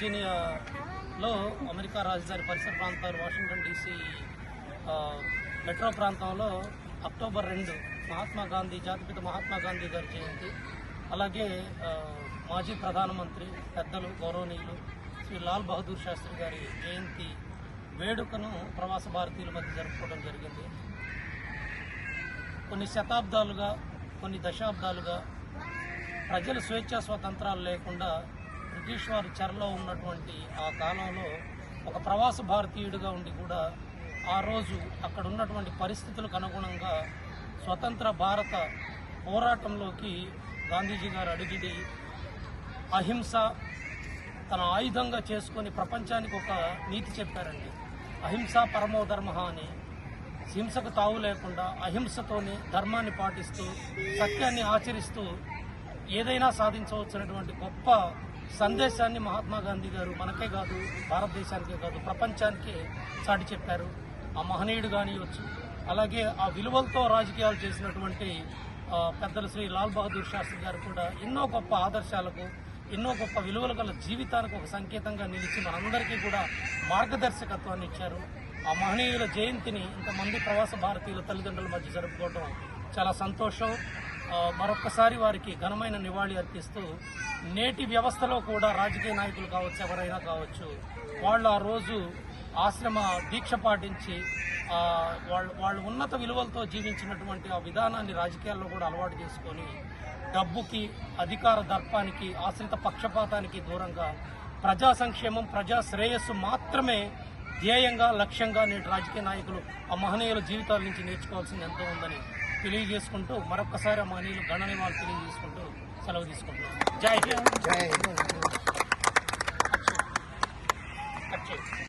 వర్జీనియాలో America రాజధాని పరిసర ప్రాంతాలు వాషింగ్టన్ డీసీ మెట్రో ప్రాంతంలో అక్టోబర్ రెండు మహాత్మా గాంధీ జాతిపిత మహాత్మా గాంధీ గారి జయంతి. అలాగే మాజీ ప్రధానమంత్రి పెద్దలు గౌరవనీయులు శ్రీ లాల్ బహదూర్ శాస్త్రి గారి జయంతి వేడుకను ప్రవాస భారతీయుల మధ్య జరుపుకోవడం జరిగింది. కొన్ని శతాబ్దాలుగా కొన్ని దశాబ్దాలుగా ప్రజలు స్వేచ్ఛా స్వతంత్రాలు లేకుండా బ్రిటిష్ వారి చెరలో ఉన్నటువంటి ఆ కాలంలో ఒక ప్రవాస భారతీయుడిగా ఉండి కూడా ఆ రోజు అక్కడ ఉన్నటువంటి పరిస్థితులకు అనుగుణంగా స్వతంత్ర భారత పోరాటంలోకి గాంధీజీ గారు అడిగిది అహింస తన ఆయుధంగా చేసుకొని ప్రపంచానికి ఒక నీతి చెప్పారండి. అహింస పరమో ధర్మ అని. హింసకు తావు లేకుండా అహింసతోని ధర్మాన్ని పాటిస్తూ సత్యాన్ని ఆచరిస్తూ ఏదైనా సాధించవచ్చినటువంటి గొప్ప సందేశాన్ని మహాత్మా గాంధీ గారు మనకే కాదు భారతదేశానికే కాదు ప్రపంచానికే చాటి చెప్పారు. ఆ మహనీయుడు కానివచ్చు అలాగే ఆ విలువలతో రాజకీయాలు చేసినటువంటి పెద్దలు శ్రీ లాల్ బహదూర్ శాస్త్రి గారు కూడా ఎన్నో గొప్ప ఆదర్శాలకు ఎన్నో గొప్ప విలువలు గల జీవితానికి ఒక సంకేతంగా నిలిచి మనందరికీ కూడా మార్గదర్శకత్వాన్ని ఇచ్చారు. ఆ మహనీయుల జయంతిని ఇంతమంది ప్రవాస భారతీయుల తల్లిదండ్రుల మధ్య జరుపుకోవడం చాలా సంతోషం. మరొక్కసారి వారికి ఘనమైన నివాళి అర్పిస్తూ నేటి వ్యవస్థలో కూడా రాజకీయ నాయకులు కావచ్చు ఎవరైనా కావచ్చు వాళ్ళు ఆ రోజు ఆశ్రమ దీక్ష పాటించి వాళ్ళు వాళ్ళు ఉన్నత విలువలతో జీవించినటువంటి ఆ విధానాన్ని రాజకీయాల్లో కూడా అలవాటు చేసుకొని డబ్బుకి అధికార దర్పానికి ఆశ్రిత పక్షపాతానికి దూరంగా ప్రజా సంక్షేమం ప్రజా శ్రేయస్సు మాత్రమే ధ్యేయంగా లక్ష్యంగా నేటి రాజకీయ నాయకులు ఆ మహనీయుల జీవితాల నుంచి నేర్చుకోవాల్సింది ఎంతో ఉందని తెలియజేసుకుంటూ మరొకసారి మా నీళ్ళు గణనీయమాలు తెలియజేసుకుంటూ సెలవు తీసుకుంటున్నాను జై హింద్. జై